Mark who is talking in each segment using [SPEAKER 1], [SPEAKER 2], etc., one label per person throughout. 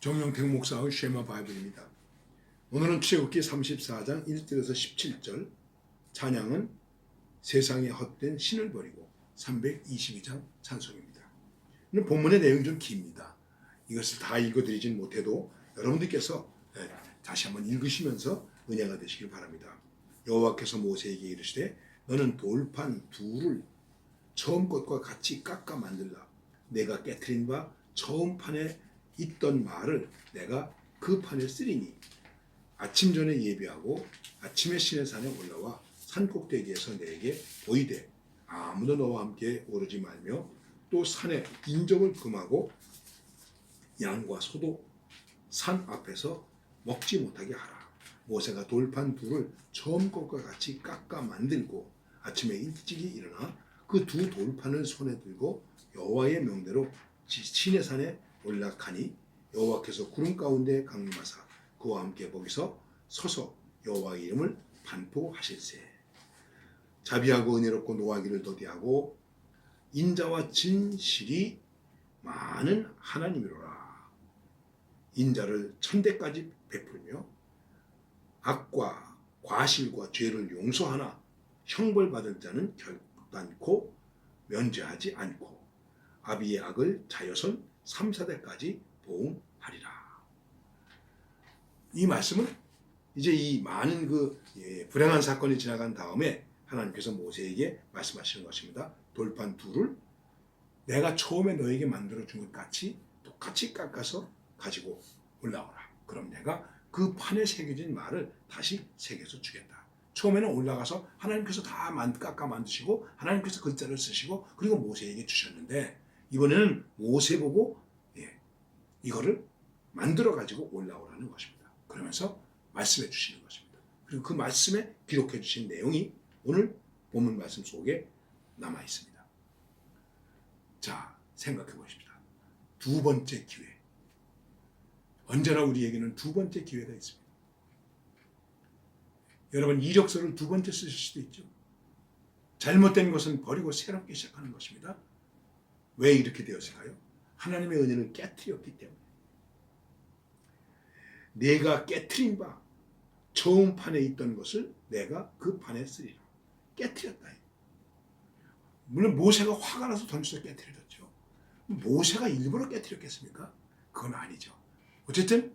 [SPEAKER 1] 정영택 목사의 쉐마 바이블입니다. 오늘은 출애굽기 34장 1절에서 17절 찬양은 세상에 헛된 신을 버리고 322장 찬송입니다. 오늘 본문의 내용 좀 깁니다. 이것을 다 읽어드리진 못해도 여러분들께서 예, 다시 한번 읽으시면서 은혜가 되시길 바랍니다. 여호와께서 모세에게 이르시되 너는 돌판 둘을 처음 것과 같이 깎아 만들라. 내가 깨트린 바 처음 판에 있던 말을 내가 그 판에 쓰리니 아침 전에 예비하고 아침에 신의 산에 올라와 산 꼭대기에서 내게 보이되 아무도 너와 함께 오르지 말며 또 산에 인적을 금하고 양과 소도 산 앞에서 먹지 못하게 하라. 모세가 돌판 둘을 처음 것과 같이 깎아 만들고 아침에 일찍이 일어나 그 두 돌판을 손에 들고 여호와의 명대로 지- 신의 산에 올라가니 여호와께서 구름 가운데 강림하사 그와 함께 거기서 서서 여호와의 이름을 반포하실세. 자비하고 은혜롭고 노하기를 더디하고 인자와 진실이 많은 하나님이로라. 인자를 천대까지 베풀며 악과 과실과 죄를 용서하나 형벌 받을 자는 결단코 면제하지 않고 아비의 악을 자여선 3, 4대까지 보응하리라. 이 말씀은 이제 이 많은 그 예, 불행한 사건이 지나간 다음에 하나님께서 모세에게 말씀하시는 것입니다. 돌판 둘을 내가 처음에 너에게 만들어 준 것 같이 똑같이 깎아서 가지고 올라오라. 그럼 내가 그 판에 새겨진 말을 다시 새겨서 주겠다. 처음에는 올라가서 하나님께서 다 만- 깎아 만드시고 하나님께서 글자를 쓰시고 그리고 모세에게 주셨는데 이번에는 모세 보고 예, 이거를 만들어 가지고 올라오라는 것입니다. 그러면서 말씀해 주시는 것입니다. 그리고 그 말씀에 기록해 주신 내용이 오늘 본문 말씀 속에 남아 있습니다. 자, 생각해 보십시다. 두 번째 기회. 언제나 우리에게는 두 번째 기회가 있습니다. 여러분 이력서를 두 번째 쓰실 수도 있죠. 잘못된 것은 버리고 새롭게 시작하는 것입니다. 왜 이렇게 되었을까요? 하나님의 은혜를 깨뜨렸기 때문에. 내가 깨뜨린 바 처음 판에 있던 것을 내가 그 판에 쓰리라. 깨뜨렸다. 물론 모세가 화가 나서 던져서 깨뜨렸죠. 모세가 일부러 깨뜨렸겠습니까? 그건 아니죠. 어쨌든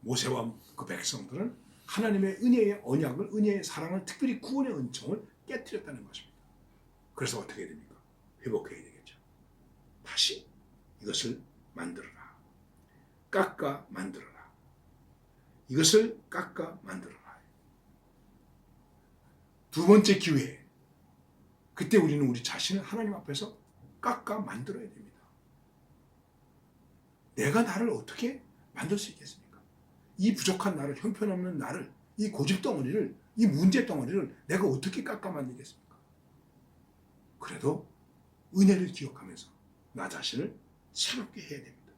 [SPEAKER 1] 모세와 그 백성들은 하나님의 은혜의 언약을 은혜의 사랑을 특별히 구원의 은총을 깨뜨렸다는 것입니다. 그래서 어떻게 됩니까? 회복해야 되겠죠. 다시 이것을 만들어라. 깎아 만들어라. 이것을 깎아 만들어라. 두 번째 기회. 그때 우리는 우리 자신을 하나님 앞에서 깎아 만들어야 됩니다. 내가 나를 어떻게 만들 수 있겠습니까? 이 부족한 나를, 형편없는 나를, 이 고집 덩어리를, 이 문제 덩어리를 내가 어떻게 깎아 만들겠습니까? 그래도 은혜를 기억하면서 나 자신을 새롭게 해야 됩니다.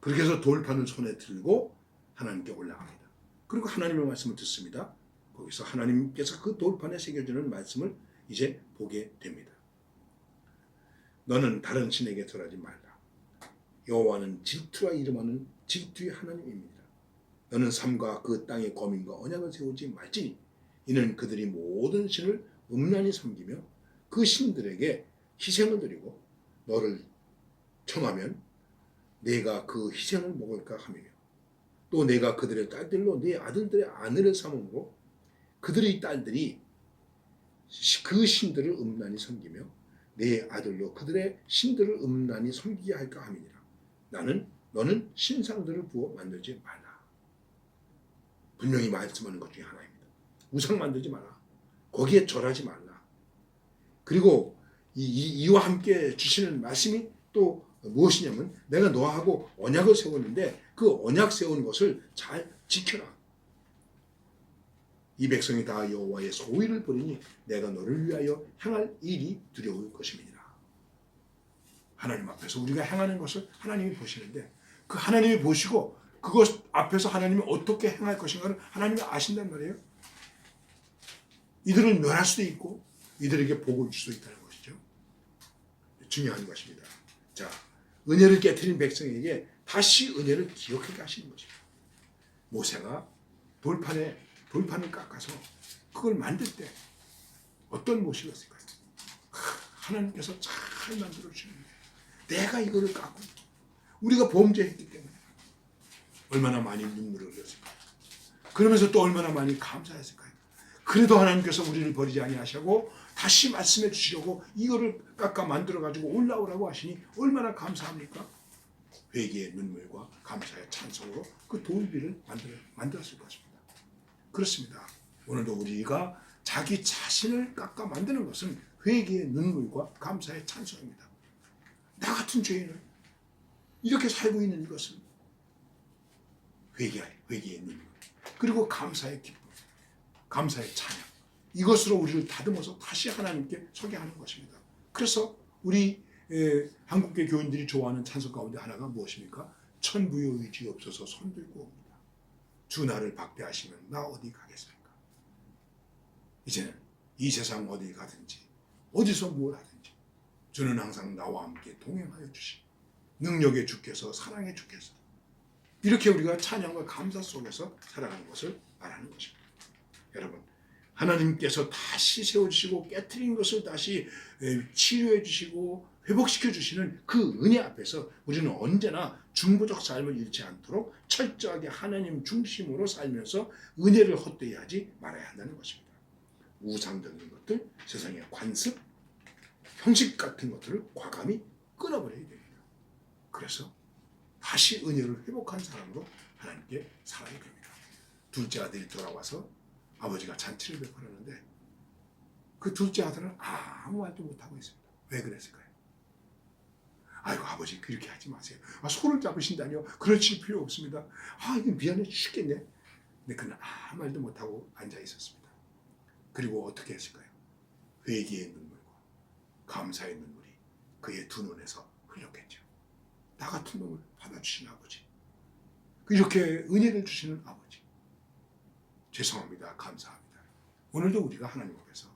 [SPEAKER 1] 그렇게 해서 돌판을 손에 들고 하나님께 올라갑니다. 그리고 하나님의 말씀을 듣습니다. 거기서 하나님께서 그 돌판에 새겨주는 말씀을 이제 보게 됩니다. 너는 다른 신에게 절하지 말라. 여호와는 질투와 이름하는 질투의 하나님입니다. 너는 삶과 그 땅의 거민과 언약을 세우지 말지니 이는 그들이 모든 신을 음란히 섬기며 그 신들에게 희생을 드리고 너를 청하면 내가 그 희생을 먹을까 하며 또 내가 그들의 딸들로 네 아들들의 아내를 삼음으로 그들의 딸들이 시- 그 신들을 음란히 섬기며 내 아들로 그들의 신들을 음란히 섬기게 할까 함이니라. 나는 너는 신상들을 부어 만들지 말라. 분명히 말씀하는 것 중에 하나입니다. 우상 만들지 마라. 거기에 절하지 말라. 그리고 이, 이, 이와 함께 주시는 말씀이 또 무엇이냐면 내가 너하고 언약을 세웠는데 그 언약 세운 것을 잘 지켜라. 이 백성이 다 여호와의 소위를 버리니 내가 너를 위하여 행할 일이 두려울 것임이니라. 하나님 앞에서 우리가 행하는 것을 하나님이 보시는데 그 하나님이 보시고 그것 앞에서 하나님이 어떻게 행할 것인가를 하나님이 아신단 말이에요. 이들을 멸할 수도 있고 이들에게 복을 줄 수도 있다는. 중요한 것입니다. 자, 은혜를 깨뜨린 백성에게 다시 은혜를 기억하게 하시는 것입니다. 모세가 돌판에 돌판을 깎아서 그걸 만들 때 어떤 모습이었을까요? 하, 하나님께서 잘 만들어 주시는데 내가 이거를 깎고 우리가 범죄했기 때문에 얼마나 많이 눈물을 흘렸을까요? 그러면서 또 얼마나 많이 감사했을까요? 그래도 하나님께서 우리를 버리지 아니하시고 다시 말씀해 주시려고 이거를 깎아 만들어 가지고 올라오라고 하시니 얼마나 감사합니까? 회개의 눈물과 감사의 찬송으로 그 돌비를 만들어, 만들었을 것입니다. 그렇습니다. 오늘도 우리가 자기 자신을 깎아 만드는 것은 회개의 눈물과 감사의 찬송입니다. 나 같은 죄인을 이렇게 살고 있는 이것은 회개, 회개의 눈물 그리고 감사의 기쁨, 감사의 찬양 이것으로 우리를 다듬어서 다시 하나님께 소개하는 것입니다. 그래서 우리 에, 한국계 교인들이 좋아하는 찬송 가운데 하나가 무엇입니까? 천부의 의지 없어서 손 들고 옵니다. 주 나를 박대하시면 나 어디 가겠습니까? 이제는 이 세상 어디 가든지 어디서 뭘 하든지 주는 항상 나와 함께 동행하여 주시 능력의 주께서 사랑의 주께서 이렇게 우리가 찬양과 감사 속에서 살아가는 것을 말하는 것입니다. 여러분 하나님께서 다시 세워주시고 깨트린 것을 다시 에, 치료해 주시고 회복시켜 주시는 그 은혜 앞에서 우리는 언제나 중보적 삶을 잃지 않도록 철저하게 하나님 중심으로 살면서 은혜를 헛되이 하지 말아야 한다는 것입니다. 우상적인 것들, 세상의 관습, 형식 같은 것들을 과감히 끊어버려야 됩니다. 그래서 다시 은혜를 회복한 사람으로 하나님께 살아야 됩니다. 둘째 아들이 돌아와서 아버지가 잔치를 베풀었는데 그 둘째 아들은 아무 말도 못하고 있습니다. 왜 그랬을까요? 아이고 아버지 그렇게 하지 마세요. 아, 손을 잡으신다니요. 그러실 필요 없습니다. 아 미안해 죽겠네. 근데 그는 아무 말도 못하고 앉아 있었습니다. 그리고 어떻게 했을까요? 회개의 눈물과 감사의 눈물이 그의 두 눈에서 흘렸겠죠. 나 같은 놈을 받아주신 아버지. 이렇게 은혜를 주시는 아버지. 죄송합니다. 감사합니다. 오늘도 우리가 하나님 앞에서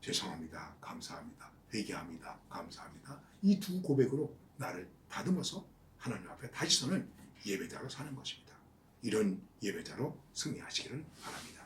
[SPEAKER 1] 죄송합니다. 감사합니다. 회개합니다. 감사합니다. 이 두 고백으로 나를 다듬어서 하나님 앞에 다시 서는 예배자로 사는 것입니다. 이런 예배자로 승리하시기를 바랍니다.